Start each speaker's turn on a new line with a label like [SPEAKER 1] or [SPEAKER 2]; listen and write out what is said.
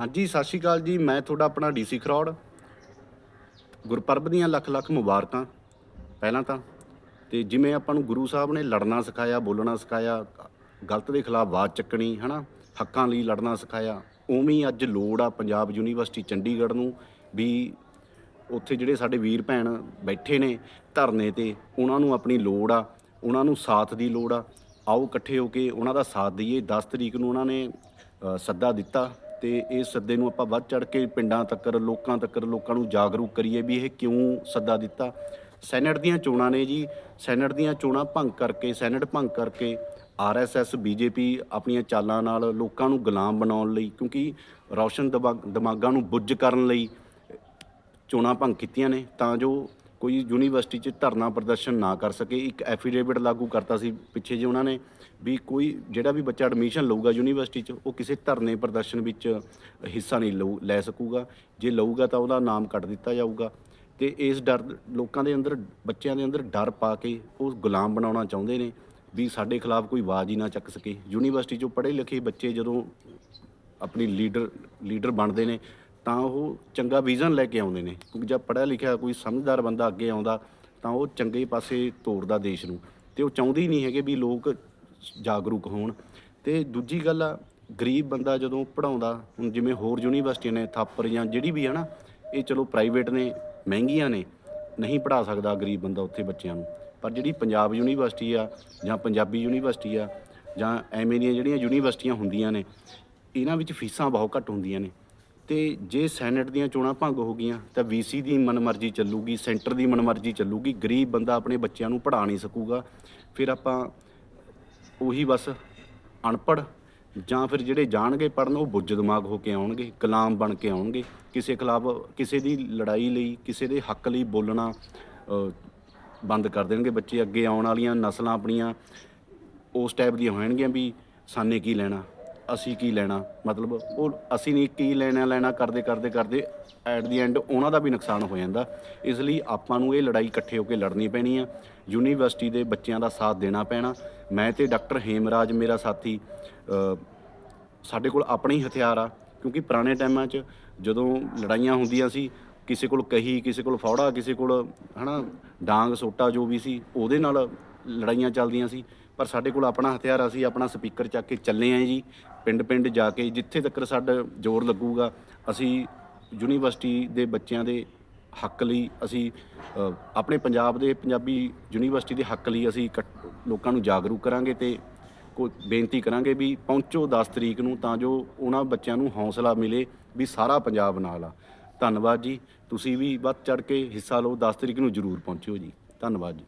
[SPEAKER 1] ਹਾਂਜੀ, ਸਤਿ ਸ਼੍ਰੀ ਅਕਾਲ ਜੀ। ਮੈਂ ਤੁਹਾਡਾ ਆਪਣਾ ਡੀਸੀ ਖਰੌੜ। ਗੁਰਪਰਬ ਦੀਆਂ ਲੱਖ ਲੱਖ ਮੁਬਾਰਕਾਂ। ਪਹਿਲਾਂ ਤਾਂ ਤੇ ਜਿਵੇਂ ਆਪਾਂ ਨੂੰ ਗੁਰੂ ਸਾਹਿਬ ਨੇ ਲੜਨਾ ਸਿਖਾਇਆ, ਬੋਲਣਾ ਸਿਖਾਇਆ, ਗਲਤ ਦੇ ਖਿਲਾਫ ਆਵਾਜ਼ ਚੱਕਣੀ, ਹਨਾ? ਹੱਕਾਂ ਲਈ ਲੜਨਾ ਸਿਖਾਇਆ। ਉਵੇਂ ਹੀ ਅੱਜ ਲੋੜ ਆ ਪੰਜਾਬ ਯੂਨੀਵਰਸਿਟੀ ਚੰਡੀਗੜ੍ਹ ਨੂੰ ਵੀ ਉੱਥੇ ਜਿਹੜੇ ਸਾਡੇ ਵੀਰ ਭੈਣ ਬੈਠੇ ਨੇ ਧਰਨੇ ਤੇ, ਉਹਨਾਂ ਨੂੰ ਆਪਣੀ ਲੋੜ ਆ, ਉਹਨਾਂ ਨੂੰ ਸਾਥ ਦੀ ਲੋੜ ਆ। ਆਓ ਇਕੱਠੇ ਹੋ ਕੇ ਉਹਨਾਂ ਦਾ ਸਾਥ ਦਈਏ। 10 ਤਰੀਕ ਨੂੰ ਉਹਨਾਂ ਨੇ ਸੱਦਾ ਦਿੱਤਾ। ਤੇ ਇਹ ਸੱਦੇ ਨੂੰ ਆਪਾਂ ਵੱਧ ਚੜ ਕੇ ਪਿੰਡਾਂ ਤੱਕ ਲੋਕਾਂ ਤੱਕ ਲੋਕਾਂ ਨੂੰ ਜਾਗਰੂਕ ਕਰੀਏ ਵੀ ਇਹ ਕਿਉਂ ਸੱਦਾ ਦਿੱਤਾ। ਸੈਨੇਟ ਦੀਆਂ ਚੋਣਾਂ ਨੇ ਜੀ। ਸੈਨੇਟ ਦੀਆਂ ਚੋਣਾਂ ਭੰਗ ਕਰਕੇ, ਸੈਨੇਟ ਭੰਗ ਕਰਕੇ ਆਰਐਸਐਸ ਬੀਜੇਪੀ ਆਪਣੀਆਂ ਚਾਲਾਂ ਨਾਲ ਲੋਕਾਂ ਨੂੰ ਗੁਲਾਮ ਬਣਾਉਣ ਲਈ, ਕਿਉਂਕਿ ਰੌਸ਼ਨ ਦਿਮਾਗ- ਦਿਮਾਗਾਂ ਨੂੰ ਬੁੱਝ ਕਰਨ ਲਈ ਚੋਣਾਂ ਭੰਗ ਕੀਤੀਆਂ ਨੇ। ਤਾਂ ਜੋ ਕੋਈ ਯੂਨੀਵਰਸਿਟੀ 'ਚ ਧਰਨਾ ਪ੍ਰਦਰਸ਼ਨ ਨਾ ਕਰ ਸਕੇ, ਇੱਕ ਐਫੀਡੇਵਿਟ ਲਾਗੂ ਕਰਤਾ ਸੀ ਪਿੱਛੇ ਜੇ ਉਹਨਾਂ ਨੇ ਵੀ ਕੋਈ ਜਿਹੜਾ ਵੀ ਬੱਚਾ ਐਡਮਿਸ਼ਨ ਲਊਗਾ ਯੂਨੀਵਰਸਿਟੀ 'ਚ, ਉਹ ਕਿਸੇ ਧਰਨੇ ਪ੍ਰਦਰਸ਼ਨ ਵਿੱਚ ਹਿੱਸਾ ਨਹੀਂ ਲਊ, ਲੈ ਸਕੂਗਾ। ਜੇ ਲਊਗਾ ਤਾਂ ਉਹਦਾ ਨਾਮ ਕੱਟ ਦਿੱਤਾ ਜਾਊਗਾ। ਤੇ ਇਸ ਡਰ ਲੋਕਾਂ ਦੇ ਅੰਦਰ, ਬੱਚਿਆਂ ਦੇ ਅੰਦਰ ਡਰ ਪਾ ਕੇ ਉਹ ਗੁਲਾਮ ਬਣਾਉਣਾ ਚਾਹੁੰਦੇ ਨੇ ਵੀ ਸਾਡੇ ਖਿਲਾਫ ਕੋਈ ਆਵਾਜ਼ ਹੀ ਨਾ ਚੱਕ ਸਕੇ। ਯੂਨੀਵਰਸਿਟੀ 'ਚੋਂ ਪੜ੍ਹੇ ਲਿਖੇ ਬੱਚੇ ਜਦੋਂ ਆਪਣੀ ਲੀਡਰ ਲੀਡਰ ਬਣਦੇ ਨੇ ਤਾਂ ਉਹ ਚੰਗਾ ਵਿਜ਼ਨ ਲੈ ਕੇ ਆਉਂਦੇ ਨੇ। ਕਿਉਂਕਿ ਜਦ ਪੜ੍ਹਿਆ ਲਿਖਿਆ ਕੋਈ ਸਮਝਦਾਰ ਬੰਦਾ ਅੱਗੇ ਆਉਂਦਾ, ਤਾਂ ਉਹ ਚੰਗੇ ਪਾਸੇ ਤੋਰਦਾ ਦੇਸ਼ ਨੂੰ। ਤੇ ਉਹ ਚਾਹੁੰਦੇ ਹੀ ਨਹੀਂ ਹੈਗੇ ਵੀ ਲੋਕ ਜਾਗਰੂਕ ਹੋਣ। ਤੇ ਦੂਜੀ ਗੱਲ ਆ, ਗਰੀਬ ਬੰਦਾ ਜਦੋਂ ਪੜਾਉਂਦਾ ਹੁਣ ਜਿਵੇਂ ਹੋਰ ਯੂਨੀਵਰਸਿਟੀਆਂ ਨੇ, ਥਾਪਰ ਜਾਂ ਜਿਹੜੀ ਵੀ ਹੈ ਨਾ, ਇਹ ਚਲੋ ਪ੍ਰਾਈਵੇਟ ਨੇ, ਮਹਿੰਗੀਆਂ ਨੇ, ਨਹੀਂ ਪੜਾ ਸਕਦਾ ਗਰੀਬ ਬੰਦਾ ਉੱਥੇ ਬੱਚਿਆਂ ਨੂੰ। ਪਰ ਜਿਹੜੀ ਪੰਜਾਬ ਯੂਨੀਵਰਸਿਟੀ ਆ, ਜਾਂ ਪੰਜਾਬੀ ਯੂਨੀਵਰਸਿਟੀ ਆ, ਜਾਂ ਐਵੇਂ ਦੀਆਂ ਜਿਹੜੀਆਂ ਯੂਨੀਵਰਸਿਟੀਆਂ ਹੁੰਦੀਆਂ ਨੇ, ਇਹਨਾਂ ਵਿੱਚ ਫੀਸਾਂ ਬਹੁਤ ਘੱਟ ਹੁੰਦੀਆਂ ਨੇ। ਤੇ ਜੇ ਸੈਨੇਟ ਦੀਆਂ ਚੋਣਾਂ ਭੰਗ ਹੋ ਗਈਆਂ, ਤਾਂ ਵੀਸੀ ਦੀ ਮਨਮਰਜ਼ੀ ਚੱਲੂਗੀ, ਸੈਂਟਰ ਦੀ ਮਨਮਰਜ਼ੀ ਚੱਲੂਗੀ, ਗਰੀਬ ਬੰਦਾ ਆਪਣੇ ਬੱਚਿਆਂ ਨੂੰ ਪੜ੍ਹਾ ਨਹੀਂ ਸਕੂਗਾ। ਫਿਰ ਆਪਾਂ ਉਹੀ ਬਸ ਅਨਪੜ੍ਹ, ਜਾਂ ਫਿਰ ਜਿਹੜੇ ਜਾਣਗੇ ਪੜਨ ਉਹ ਬੁੱਝ ਦਿਮਾਗ ਹੋ ਕੇ ਆਉਣਗੇ ਗੁਲਾਮ ਬਣ ਕੇ ਆਉਣਗੇ। ਕਿਸੇ ਖਿਲਾਫ, ਕਿਸੇ ਦੀ ਲੜਾਈ ਲਈ, ਕਿਸੇ ਦੇ ਹੱਕ ਲਈ ਬੋਲਣਾ ਬੰਦ ਕਰ ਦੇਣਗੇ ਬੱਚੇ। ਅੱਗੇ ਆਉਣ ਵਾਲੀਆਂ ਨਸਲਾਂ ਆਪਣੀਆਂ ਉਸ ਟਾਈਪ ਦੀਆਂ ਹੋਣਗੀਆਂ ਵੀ ਸਾਨੇ ਕੀ ਲੈਣਾ। ਅਸੀਂ ਕੀ ਲੈਣਾ? ਮਤਲਬ ਉਹ ਅਸੀਂ ਨਹੀਂ ਕੀ ਲੈਣਾ ਲੈਣਾ ਕਰਦੇ ਕਰਦੇ ਕਰਦੇ ਐਟ ਦੀ ਐਂਡ ਉਹਨਾਂ ਦਾ ਵੀ ਨੁਕਸਾਨ ਹੋ ਜਾਂਦਾ। ਇਸ ਲਈ ਆਪਾਂ ਨੂੰ ਇਹ ਲੜਾਈ ਇਕੱਠੇ ਹੋ ਕੇ ਲੜਨੀ ਪੈਣੀ ਆ। ਯੂਨੀਵਰਸਿਟੀ ਦੇ ਬੱਚਿਆਂ ਦਾ ਸਾਥ ਦੇਣਾ ਪੈਣਾ। ਮੈਂ ਤੇ ਡਾਕਟਰ ਹੇਮਰਾਜ, ਮੇਰਾ ਸਾਥੀ ਸਾਡੇ ਕੋਲ ਆਪਣੇ ਹੀ ਹਥਿਆਰ ਆ, ਕਿਉਂਕਿ ਪੁਰਾਣੇ ਟਾਈਮਾਂ 'ਚ ਜਦੋਂ ਲੜਾਈਆਂ ਹੁੰਦੀਆਂ ਸੀ, ਕਿਸੇ ਕੋਲ ਕਹੀ, ਕਿਸੇ ਕੋਲ ਫੌੜਾ, ਕਿਸੇ ਕੋਲ ਹਨਾ, ਡਾਂਗ ਸੋਟਾ ਜੋ ਵੀ ਸੀ, ਉਹਦੇ ਨਾਲ ਲੜਾਈਆਂ ਚੱਲਦੀਆਂ ਸੀ। ਪਰ ਸਾਡੇ ਕੋਲ ਆਪਣਾ ਹਥਿਆਰ ਅਸੀਂ ਆਪਣਾ ਸਪੀਕਰ ਚੱਕ ਕੇ ਚੱਲੇ ਆਂ ਜੀ ਪਿੰਡ ਪਿੰਡ ਜਾ ਕੇ, ਜਿੱਥੇ ਤੱਕ ਸਾਡਾ ਜ਼ੋਰ ਲੱਗੂਗਾ, ਅਸੀਂ ਯੂਨੀਵਰਸਿਟੀ ਦੇ ਬੱਚਿਆਂ ਦੇ ਹੱਕ ਲਈ, ਅਸੀਂ ਆਪਣੇ ਪੰਜਾਬ ਦੇ ਪੰਜਾਬੀ ਯੂਨੀਵਰਸਿਟੀ ਦੇ ਹੱਕ ਲਈ ਅਸੀਂ ਇਕੱਠ- ਲੋਕਾਂ ਨੂੰ ਜਾਗਰੂਕ ਕਰਾਂਗੇ ਤੇ ਕੋ ਬੇਨਤੀ ਕਰਾਂਗੇ ਵੀ ਪਹੁੰਚੋ 10 ਤਰੀਕ ਨੂੰ ਤਾਂ ਜੋ ਉਹਨਾਂ ਬੱਚਿਆਂ ਨੂੰ ਹੌਸਲਾ ਮਿਲੇ ਵੀ ਸਾਰਾ ਪੰਜਾਬ ਨਾਲ ਆ। ਧੰਨਵਾਦ ਜੀ, ਤੁਸੀਂ ਵੀ ਵੱਧ ਚੜ ਕੇ ਹਿੱਸਾ ਲਓ 10 ਤਰੀਕ ਨੂੰ ਜ਼ਰੂਰ ਪਹੁੰਚਿਓ ਜੀ। ਧੰਨਵਾਦ ਜੀ।